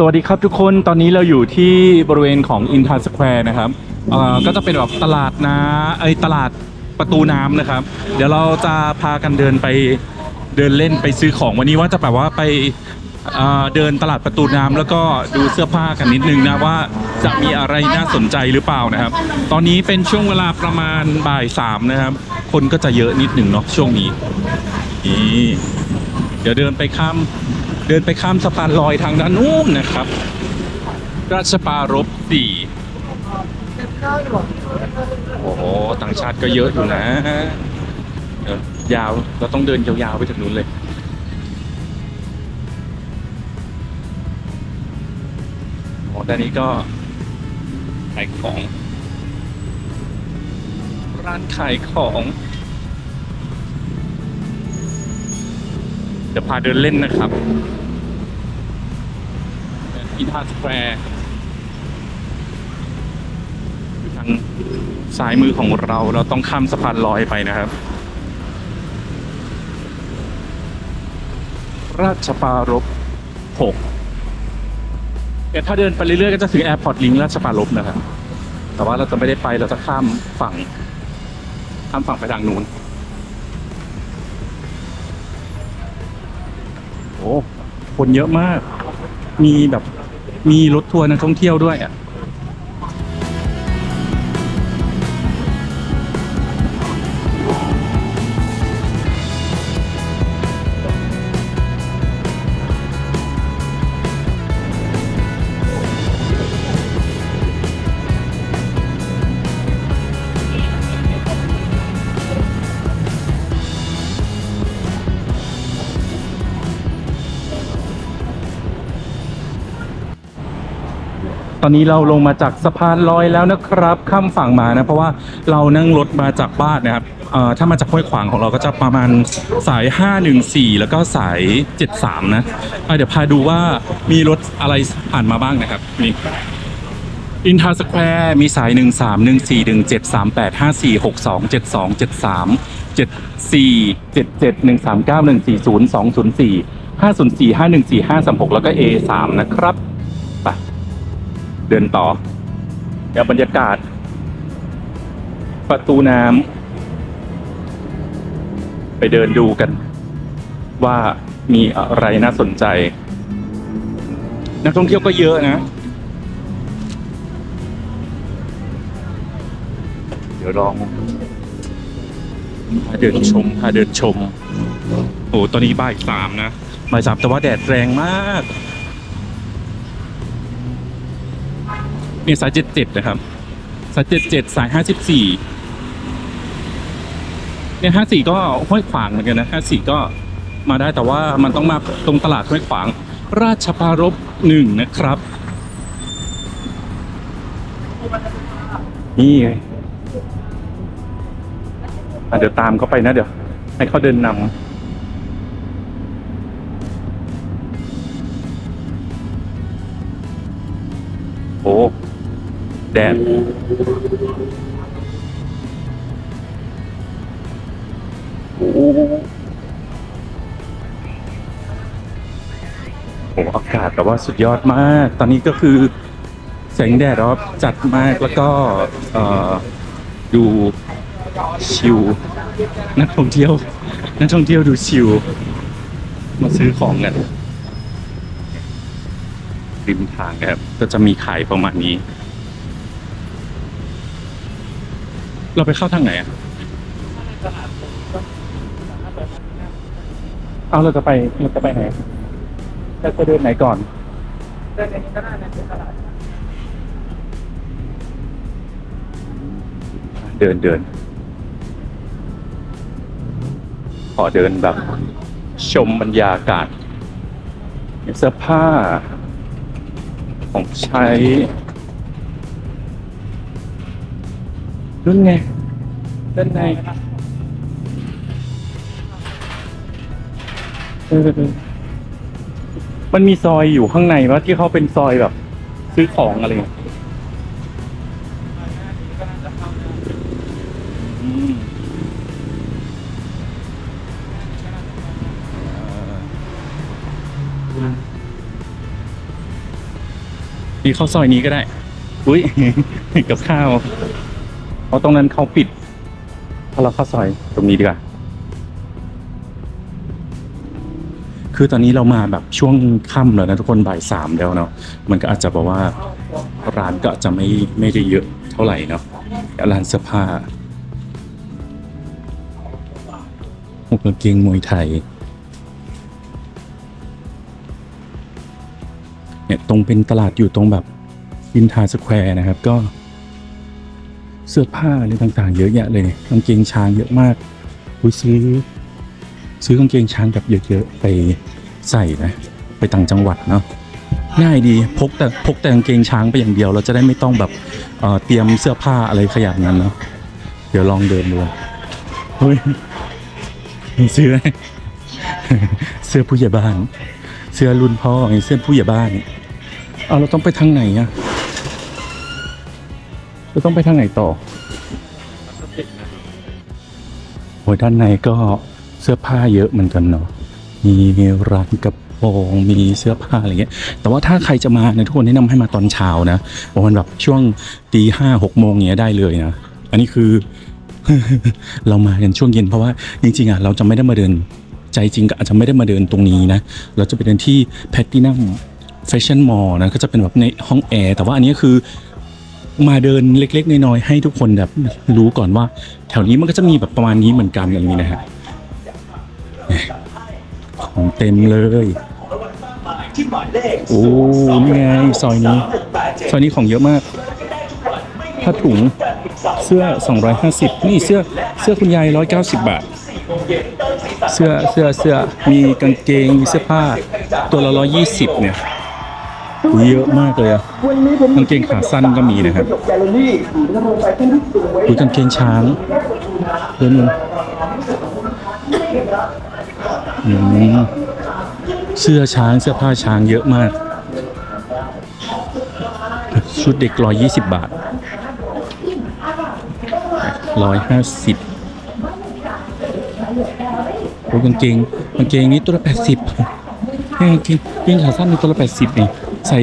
สวัสดีครับทุกคนตอนนี้เราอยู่ที่บริเวณของอินทาสแควร์นะครับเอ่อก็จะเป็นแบบตลาดนะไอยตลาดประตูน้ำนะครับ เดี๋ยวเราจะพากันเดินไปเดินเล่นไปซื้อของวันนี้ว่าจะแบบว่าไปเอ่อเดินตลาดประตูน้ำแล้วก็ดูเสื้อผ้ากันนิดนึงนะว่าจะมีอะไรน่าสนใจหรือเปล่านะครับ ตอนนี้เป็นช่วงเวลาประมาณบ่ายสามนะครับ คนก็จะเยอะนิดหนึ่งเนาะช่วงนี้นี่ เดี๋ยวเดินไปข้าม เดินไปข้ามสะพานลอยทางด้านนู้นนะครับ ราชปารบสี่โอ้โหต่างชาติก็เยอะอยู่นะยาวเราต้องเดินยาวๆไปถึงนู้นเลยโอ้ด้านนี้ก็ขายของ ร้านขายของเดี๋ยวพาเดินเล่นนะครับ อินทาสแควร์อยู่ทางซ้ายมือของเราเราต้องข้ามสะพานลอยไปนะครับ ราชปารบ6เดี๋ยวถ้าเดินไปเรื่อยๆก็จะถึงแอร์พอร์ตลิงราชปารบนะครับ แต่ว่าเราจะไม่ได้ไปเราจะข้ามฝั่ง ข้ามฝั่งไปทางนู้นโอ้คนเยอะมาก มีแบบ มีรถทัวร์นักท่องเที่ยวด้วยอะ อนนี้เราลงมาจากสะพานลอยแล้วนะครับ ข้ามฝั่งมานะ เพราะว่าเรานั่งรถมาจากบ้านนะครับถ้ามาจากห้วยขวางของเราก็จะประมาณสาย 514 แล้วก็สาย 73 นะเดี๋ยวพาดูว่ามีรถอะไรผ่านมาบ้างนะครับนี่อินทาสแควร์มีสาย 1 3 1 4 1 7 3 8 5 4 6 2 7 2 7 3 7 4 7 7 1 3 9 1 4 0 2 0 4 5 0 4 5 1 4 5 3 6 แล้วก็ A 3นะครับ เดินต่อ เดี๋ยวบรรยากาศ ประตูน้ำไปเดินดูกัน ว่ามีอะไรน่าสนใจ นักท่องเที่ยวก็เยอะนะ เดี๋ยวลองพาเดินชมพาเดินชม โอ้ตอนนี้บ่ายสามนะบ่ายสามแต่ว่าแดดแรงมาก นี่สายเจ็ดเจ็ดนะครับ สายเจ็ดเจ็ดสายห้าสิบสี่เนี่ยห้าสี่ก็ห้วยขวางเหมือนกันนะห้าสี่ก็มาได้แต่ว่ามันต้องมาตรงตลาดห้วยขวาง ราชปารบหนึ่งนะครับ นี่ไงเดี๋ยวตามเขาไปนะเดี๋ยว ให้เขาเดินนำ แดดโอ้โหอากาศแต่ว่าสุดยอดมาก ตอนนี้ก็คือแสงแดดรอบจัดมากแล้วก็ดูชิลนักท่องเที่ยว นักท่องเที่ยวดูชิลมาซื้อของกันริมทางครับ ก็จะมีขายประมาณนี้ เราไปเข้าทางไหนอะเอาเราจะไปเราจะไปไหนเราจะเดินไหนก่อนเดินในนี้ก็ได้นะตลาดเดินเดินขอเดินแบบ ชมบรรยากาศเสื้อผ้า ของใช้ รุ่นไงด้านในเออมันมีซอยอยู่ข้างในว่าที่เขาเป็นซอยแบบ ซื้อของอะไรอย่างเงี้ยอืมนี่เข้าซอยนี้ก็ได้ อุ้ยกับข้าว เพราะตรงนั้นเขาปิดเพราเราเข้าซอยตรงนี้ดีกว่า คือตอนนี้เรามาแบบช่วงค่ำแล้วนะทุกคนบ่ายสามแล้วเนาะ มันก็อาจจะบอกว่าร้านก็จจะไม่ไม่ได้เยอะเท่าไหร่เนาะร้านเสื้อผ้าพวกกางเกงมวยไทย เนี่ยตรงเป็นตลาดอยู่ตรงแบบอินทาสแควร์นะครับ ก็ เสื้อผ้าอะไรต่างๆ เยอะแยะเลยกางเกงช้างเยอะมากอุยซื้อ ซื้อกางเกงช้างแบบเยอะๆไปใส่นะ ไปต่างจังหวัดเนาะง่ายดีพกแต่พกแต่กางเกงช้างไปอย่างเดียว เราจะได้ไม่ต้องแบบเเตรียมเสื้อผ้าอะไรขนาดนั้นเนาะเดี๋ยวลองเดินดูเฮ้ยมีเสื้อเสื้อผู้ใหญ่บ้าน เสื้อรุ่นพ่อเสื้อผู้ใหญ่บ้านเอาเราต้องไปทางไหนอะ เราต้องไปทางไหนต่อโอ้ยด้านในก็เสื้อผ้าเยอะเหมือนกันเนาะ มีร้านกระโปรงมีเสื้อผ้าอะไรเงี้ย แต่ว่าถ้าใครจะมาเนี่ยทุกคนแนะนำให้มาตอนเช้านะประมาณแบบช่วงตีห้าหกโมงเงี้ยได้เลยนะ อันนี้คือ เรามากันช่วงเย็นเพราะว่าจริงๆอะเราจะไม่ได้มาเดินใจจริงก็อาจจะไม่ได้มาเดินตรงนี้นะ เราจะไปเดินที่แพตตินัมแฟชั่นมอลล์นะ ก็จะเป็นแบบในห้องแอร์ แต่ว่าอันนี้คือ มาเดินเล็ก ๆน้อยๆให้ทุกคนแบบรู้ก่อนว่า แถวนี้มันก็จะมีแบบประมาณนี้เหมือนกันอย่างนี้นะฮะของเต็มเลยโอ้นี่ไงซอยนี้ซอยนี้ของเยอะมากผ้าถุงเสื้อ 250 นี่เสื้อเสื้อคุณยาย 190 บาท เสื้อเสื้อเสื้อมีกางเกงมีเสื้อผ้าตัวละ120เนี่ยอุ๊ย เยอะมากเลยอะกางเกงขาสั้นก็มีนะครับแกลเลอรี่ศูนย์ดำรงแฟชั่นที่สวยอุ๊ยกางเกงช้างเดี๋ยวนึงอืมเสื้อช้างเสื้อผ้าช้างเยอะมาก ชุดเด็กร้อยยี่สิบบาทร้อยห้าสิบโอ้ยกางเกงกางเกงนี้ตัวละแปดสิบกางเกงกางเกงขาสั้นนี่ตัวละแปดสิบนี่ ใส่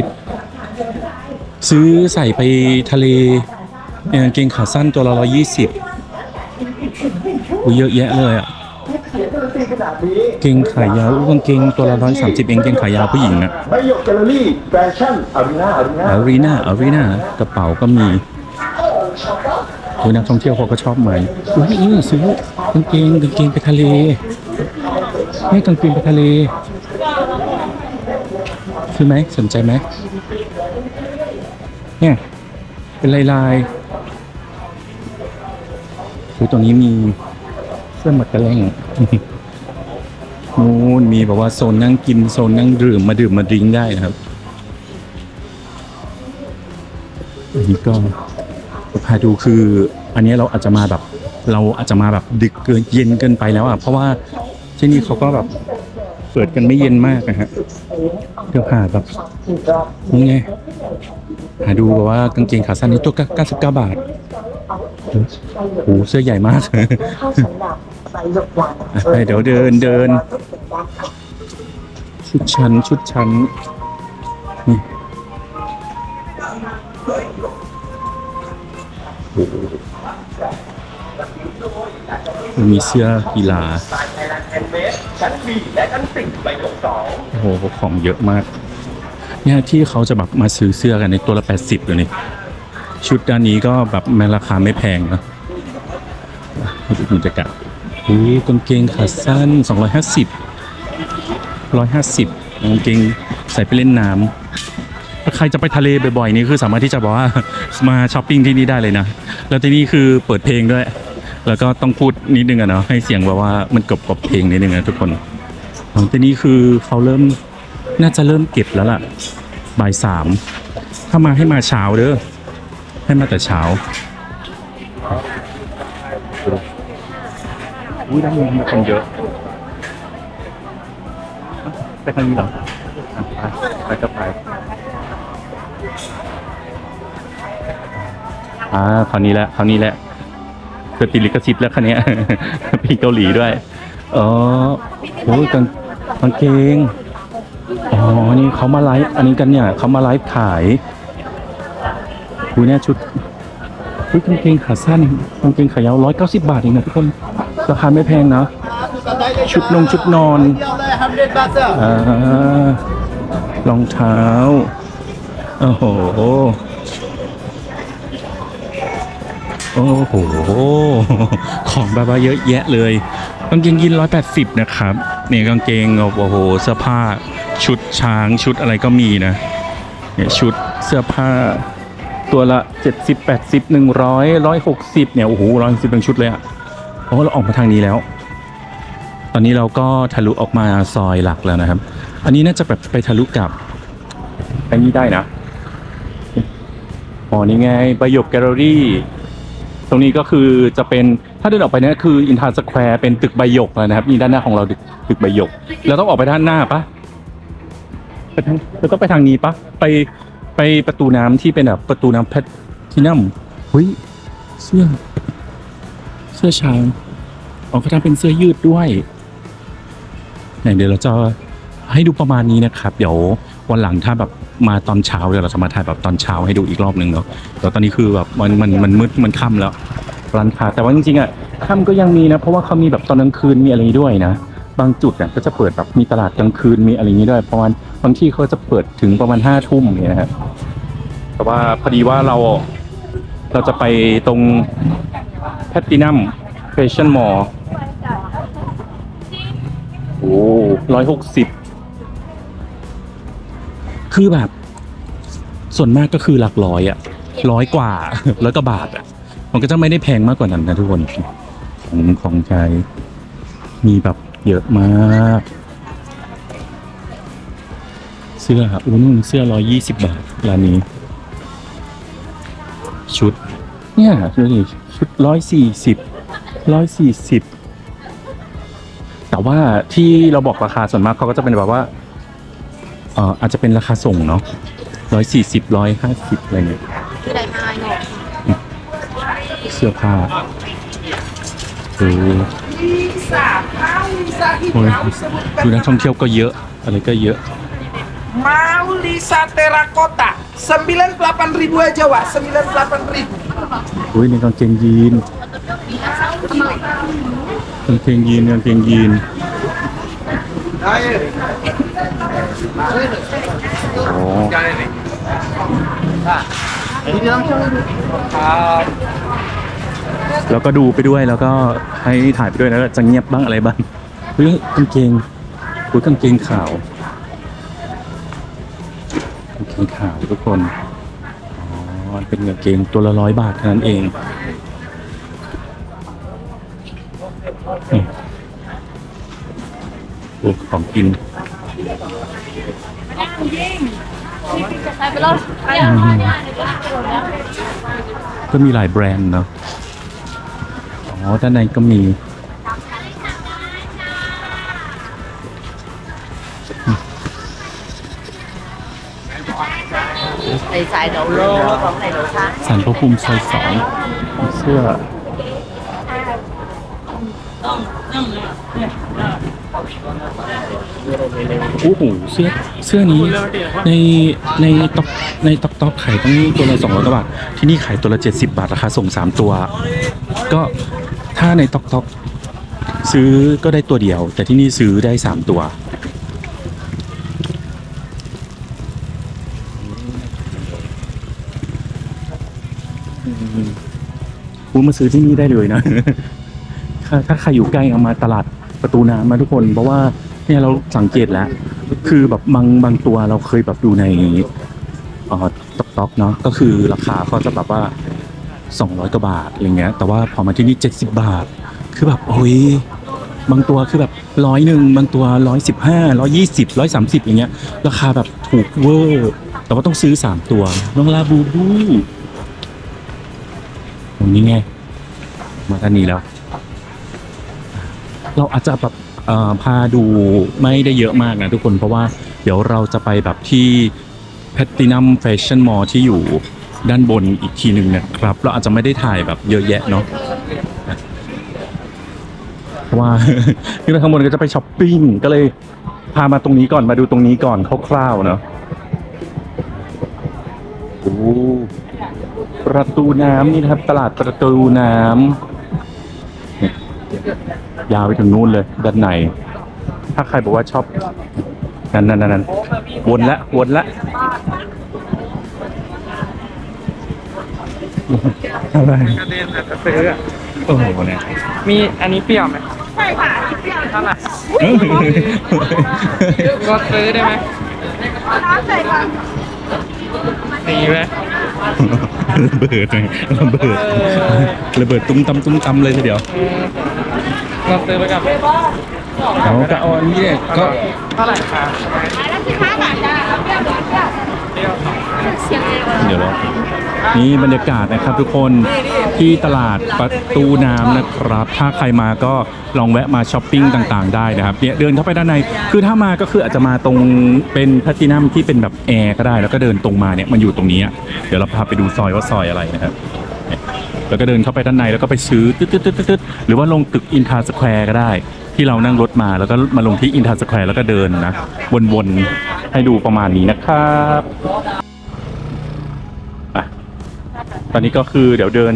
ซื้อใส่ไปทะเลเกางเกงขาสั้นตัวละร้อยยี่สิบเยอะแยะเลยอะเกงขายาวกางเกงตัวละร้อยสามสิบเองเกงขายาวผู้หญิงอะใบหยกแกลเลอรี่แฟชั่นอารีนาอารีนาอารีนาอารีนากระเป๋าก็มีโอ้ยนักท่องเที่ยวเขาก็ชอบไหมอุ้ยนี่ซื้อกางเกงกางเกงไปทะเลนี่กางเกงไปทะเล ซื้อไหมสนใจไหมเนี่ยเป็นลายลายคือตรงนี้มีเสื้อหมักกระแลงนู่นมีแบบว่าโซนนั่งกินโซนนั่งดื่มมาดื่มมาดริ้งได้นะครับอันนี้ก็พาดูคืออันนี้เราอาจจะมาแบบ เราอาจจะมาแบบดึกเกินเย็นเกินไปแล้วอะเพราะว่าที่นี่เขาก็แบบ เปิดกันไม่เย็นมากนะฮะเดี๋ยวหาแบบนี่ไงหาดูแบบว่ากางเกงขาสั้นนี่ตัว99บาทโอ้โหเสื้อใหญ่มากเข้าสำหรับใบหยกหวานอะไปเดี๋ยวเดินเดิน ชุดชั้นชุดชั้นนี่โอ้โห มีเสื้อกีฬาชั้นบีและชั้นสี่ใบหยกสองโอ้โหของเยอะมาก เนี่ยที่เขาจะแบบมาซื้อเสื้อกันในตัวละ 80อยู่นี่ชุดด้านนี้ก็แบบแม้ราคาไม่แพงนะบรรยากาศโอ้กางเกงขาสั้น 250 150กางเกงใส่ไปเล่นน้ำถ้าใครจะไปทะเลบ่อยๆนี่คือสามารถที่จะบอกว่ามาช้อปปิ้งที่นี่ได้เลยนะ แล้วที่นี่คือเปิดเพลงด้วย แล้วก็ต้องพูดนิดนึงอะเนาะให้เสียงแบบว่ามันกบกับเพลงนิดนึงนะทุกคนของที่นี่คือเขาเริ่มน่าจะเริ่มเก็บแล้วล่ะบ่ายสามถ้ามาให้มาเช้าเด้อให้มาแต่เช้าอุ้ยด้านนี้มีคนเยอะไปทางนี้เหรออะไปไปก็ไปอ่าคราวนี้แหละคราวนี้แหละ เกิติดลิขสิทธิ์แล้วคันนี้พลงเกาหลีด้วย อ๋อโอ้ยกางกางเกง อ๋อ นี่เขามาไลฟ์ อันนี้กันเนี่ยเขามาไลฟ์ขายดูเนี่ยชุดชุดกางเกงขาสั้นกางเกงขายาวร้อยเก้าสิบบาทเองนะทุกคน ราคาไม่แพงนะ ชุดนงชุดนอนอรองเท้า โอ้โห โอ้โห ของแบบว่าเยอะแยะเลย กางเกงยีนร้อยแปดสิบนะครับ เนี่ยกางเกงโอ้โห เสื้อผ้า ชุดช้าง ชุดอะไรก็มีนะ เนี่ยชุดเสื้อผ้าตัวละเจ็ดสิบแปดสิบหนึ่งร้อยร้อยหกสิบเนี่ย โอ้โหร้อยสิบเป็นชุดเลยอะโอ้เราออกมาทางนี้แล้ว ตอนนี้เราก็ทะลุออกมาซอยหลักแล้วนะครับ อันนี้น่าจะแบบไปทะลุกับอันนี้ได้นะอ๋อนี่ไงประโยคแกลเลอรี่ รงนี้ก็คือจะเป็นถ้าเดินออกไปเนี่ยคืออินทาสแควร์เป็นตึกใบหยกแล้วนะครับนี่ด้านหน้าของเราตึกตึกใบหยกเราต้องออกไปด้านหน้าปะไปทางเราต้องไปทางนี้ปะไปไปประตูน้ำที่เป็นแบบประตูน้ำแพทที่นั่มเฮ้ยเสื้อ เสื้อช้างอ๋อเขาทำเป็นเสื้อยืดด้วยไหนเดี๋ยวเราจะให้ดูประมาณนี้นะครับ เดี๋ยววันหลังถ้าแบบ มาตอนเช้าเดี๋ยวเราจะมาถ่ายแบบตอนเช้าให้ดูอีกรอบหนึ่งเนาะแต่ตอนนี้คือแบบมันมันมันมืดมันค่ำแล้วร้านค้าแต่ว่าจริงๆอะค่ำก็ยังมีนะ เพราะว่าเขามีแบบตอนกลางคืนมีอะไรด้วยนะ บางจุดเนี่ยก็จะเปิดแบบมีตลาดกลางคืนมีอะไรอย่างนี้ด้วยประมาณบางที่เขาจะเปิดถึงประมาณห้าทุ่มเนี่ยนะฮะแต่ว่าพอดีว่าเราเราจะไปตรงแพตตินัมแฟชั่นมอลล์โอ้ร้อยหกสิบ คือแบบ ส่วนมากก็คือหลักร้อยอะร้อยกว่าร้อยกว่าบาทอะมันก็จะไม่ได้แพงมากกว่านั้นนะทุกคนของของใช้มีแบบเยอะมาก เสื้ออุ้นเสื้อร้อยยี่สิบบาทร้านนี้ ชุด เนี่ยดูดิชุดร้อยสี่สิบร้อยสี่สิบแต่ว่าที่เราบอกราคาส่วนมากเขาก็จะเป็นแบบว่า เอ่ออาจจะเป็นราคาส่งเนาะร้อยสี่สิบร้อยห้าสิบอะไรเงี้ยคือได้มาเนาะเสื้อผ้าโอ้โหดูนักท่องเที่ยวก็เยอะ อะไรก็เยอะ Mau Lisa Terakota 98 ribu aja Wak 98 ribu อุ้ยในกางเกงยีนกางเกงยีนกางเกงยีน โอ้แล้วก็ดูไปด้วยแล้วก็ให้ถ่ายไปด้วยแล้วจะเงียบบ้างอะไรบ้างเฮ้ยกางเกงอุ้ยกางเกงขาวกางเกงขาวทุกคนอ๋อเป็นกางเกงตัวละร้อยบาทเท่านั้นเอง ของกินก็มีหลายแบรนด์เนาะอ๋อด้านในก็มีใส่สายเดาโลของไหนโลคะสารพระภูมิซอยสองเสื้อ โอ้โหเสื้อเสื้อนี้ในในต็อกในต็อกต็อกขายตั้งตัวละสองร้อยกว่าบาท ที่นี่ขายตัวละเจ็ดสิบบาทราคาส่งสามตัว ก็ถ้าในต็อกต็อกซื้อก็ได้ตัวเดียว แต่ที่นี่ซื้อได้สามตัวคุณมาซื้อที่นี่ได้เลยนะ ถ้าใครอยู่ใกล้เอามาตลาด ประตูน้ำมาทุกคน เพราะว่าเนี่ยเราสังเกตแล้ว คือแบบบางบางตัวเราเคยแบบดูในเอ่อต็อกต็อกเนาะก็คือราคาเขาจะแบบว่าสองร้อยกว่าบาทอะไรเงี้ย แต่ว่าพอมาที่นี่เจ็ดสิบาท คือแบบโอ้ยบางตัวคือแบบร้อยหนึ่งบางตัวร้อยสิบห้าร้อยี่สิบร้อยสามสิบอย่างเงี้ย ราคาแบบถูกเวอร์แต่ว่าต้องซื้อสามตัว น้องลาบูบูตรงนี้ไง มาท่านนี้แล้ว เราอาจจะแบบพาดูไม่ได้เยอะมากนะทุกคนเพราะว่าเดี๋ยวเราจะไปแบบที่แพตตินัมแฟชั่นมอลที่อยู่ด้านบนอีกทีหนึ่งนะครับ เราอาจจะไม่ได้ถ่ายแบบเยอะแยะเนาะเพราะว่าขึ้นไปข้างบนก็จะไปช้อปปิ้งก็เลยพามาตรงนี้ก่อนมาดูตรงนี้ก่อนคร่าวๆเนาะโอ้ประตูน้ำนี่นะครับ ตลาดประตูน้ำ ยยาวไปถึงนู้นเลย ด้านใน ถ้าใครบอกว่าชอบนั่นนั่นนั่นนั่นวนละวนละอะไรกระเด็นแต่จะซื้ออะโอ้โหเนี่ยมีอันนี้เปรี้ยวไหมใช่ค่ะเปรี้ยวเท่าไหร่ก็ซื้อได้ไหมดีไหมระเบิดไงระเบิดระเบิดตุ้มตำตุ้มตำเลยทีเดียวอืม เราซื้อไปกับเอาก็เอาอันนี้เนี่ยก็เท่าไหร่คะเดี๋ยวรอนี่บรรยากาศนะครับทุกคนที่ตลาดประตูน้ำนะครับ ถ้าใครมาก็ลองแวะมาช้อปปิ้งต่างๆ ได้นะครับเนี่ยเดินเข้าไปด้านใน คือถ้ามาก็คืออาจจะมาตรงเป็นแพลตตินัมที่เป็นแบบแอร์ก็ได้แล้วก็เดินตรงมาเนี่ยมันอยู่ตรงนี้อะเดี๋ยวเราพาไปดูซอยว่าซอยอะไรนะครับเนี่ย แล้วก็เดินเข้าไปด้านในแล้วก็ไปซื้อตึ๊ดๆๆๆหรือว่าลงตึกอินทาสแควร์ก็ได้ ที่เรานั่งรถมาแล้วก็มาลงที่อินทาสแควร์แล้วก็เดินนะ วนๆ ให้ดูประมาณนี้นะครับอะตอนนี้ก็คือเดี๋ยวเดิน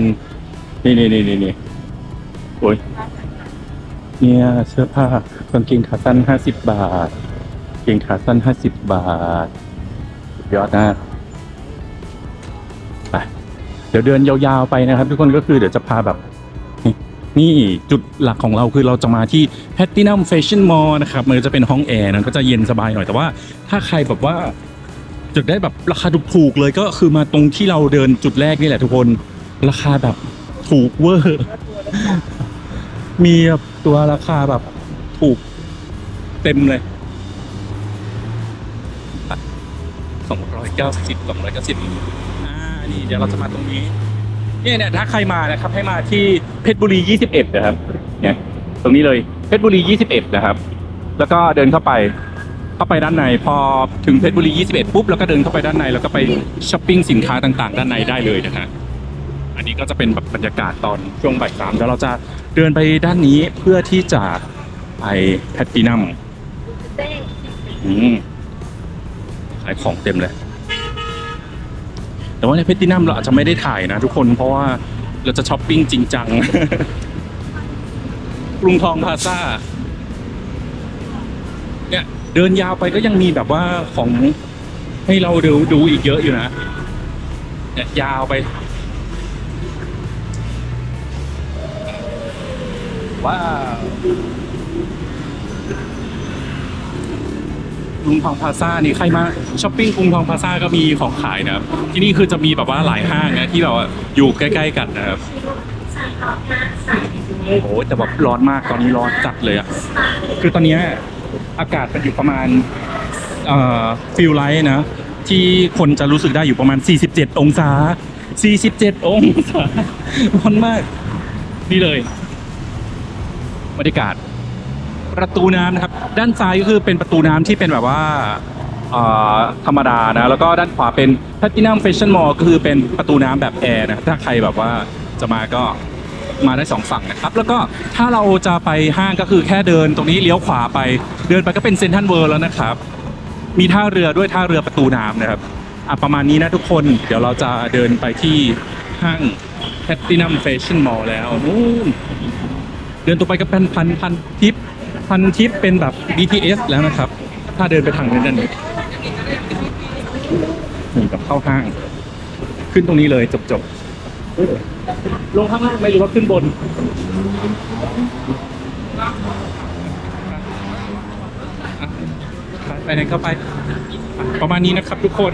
นี่นี่นี่นี่นี่โอ้ยเนี่ยเสื้อผ้ากางเกงขาสั้นห้าสิบบาทกางเกงขาสั้นห้าสิบบาทยอดนะ เดี๋ยวเดินยาวๆไปนะครับ ทุกคนก็คือเดี๋ยวจะพาแบบ นี่จุดหลักของเราคือเราจะมาที่ Platinum Fashion Mall นะครับ มันจะเป็นห้องแอร์นะก็จะเย็นสบายหน่อยแต่ว่าถ้าใครแบบว่าจุดได้แบบราคาถูกๆเลยก็คือมาตรงที่เราเดินจุดแรกนี่แหละทุกคนราคาแบบถูกเวอร์มีตัวราคาแบบถูกเต็มเลยสองร้อยเก้าสิบสองร้อยเก้าสิบ นี่เดี๋ยวเราจะมาตรงนี้เนี่ยเนี่ยถ้าใครมานะครับให้มาที่เพชรบุรียี่สิบเอ็ดนะครับ เนี่ย ตรงนี้เลยเพชรบุรียี่สิบเอ็ดนะครับ แล้วก็เดินเข้าไปเข้าไปด้านในพอถึงเพชรบุรี 21 ปุ๊บแล้วก็เดินเข้าไปด้านในแล้วก็ไปช้อปปิ้งสินค้าต่างๆ ด้านในได้เลยนะฮะอันนี้ก็จะเป็นแบบบรรยากาศตอนช่วงบ่ายสามแล้วเราจะเดินไปด้านนี้เพื่อที่จะไปแพตตินัมขายของเต็มเลย แต่ว่าในแพตตินัมเราอาจจะไม่ได้ถ่ายนะทุกคนเพราะว่าเราจะช้อปปิ้งจริงจังกรุงทองพาซ่าเนี่ยเดินยาวไปก็ยังมีแบบว่าของให้เราดูดูอีกเยอะอยู่นะเนี่ยยาวไป ว้าว กรุงทองพลาซ่านี่ใครมาช้อปปิ้งกรุงทองพลาซ่าก็มีของขายนะครับ ที่นี่คือจะมีแบบว่าหลายห้างนะที่แบบว่าอยู่ใกล้ ๆ กันนะครับโอ้แต่แบบร้อนมากตอนนี้ร้อนจัดเลยอะคือตอนนี้อากาศมันอยู่ประมาณเอ่อฟิลไลท์นะ ที่คนจะรู้สึกได้อยู่ประมาณ 47 องศา 47 องศาร้อนมาก นี่เลยบรรยากาศ ประตูน้ำนะครับ ด้านซ้ายก็คือเป็นประตูน้ำที่เป็นแบบว่าเอ่อธรรมดานะ แล้วก็ด้านขวาเป็น Platinum Fashion Mall ก็คือเป็นประตูน้ำแบบแอร์นะถ้าใครแบบว่าจะมาก็มาได้สองฝั่งนะครับ แล้วก็ถ้าเราจะไปห้างก็คือแค่เดินตรงนี้เลี้ยวขวาไป เดินไปก็เป็นเซนทรัลเวิร์แล้วนะครับ มีท่าเรือด้วยท่าเรือประตูน้ำนะครับอะประมาณนี้นะทุกคน เดี๋ยวเราจะเดินไปที่ห้าง Platinum Fashion Mall แล้วนู่นเดินตรงไปก็เป็นพันพันทิป พันทิปเป็นแบบ BTS แล้วนะครับ ถ้าเดินไปทางนั้นนั่นนี่กับเข้าห้าง ขึ้นตรงนี้เลยจบจบๆลงข้างล่างไม่รู้ว่าขึ้นบน ไปไหนเข้าไป ประมาณนี้นะครับทุกคน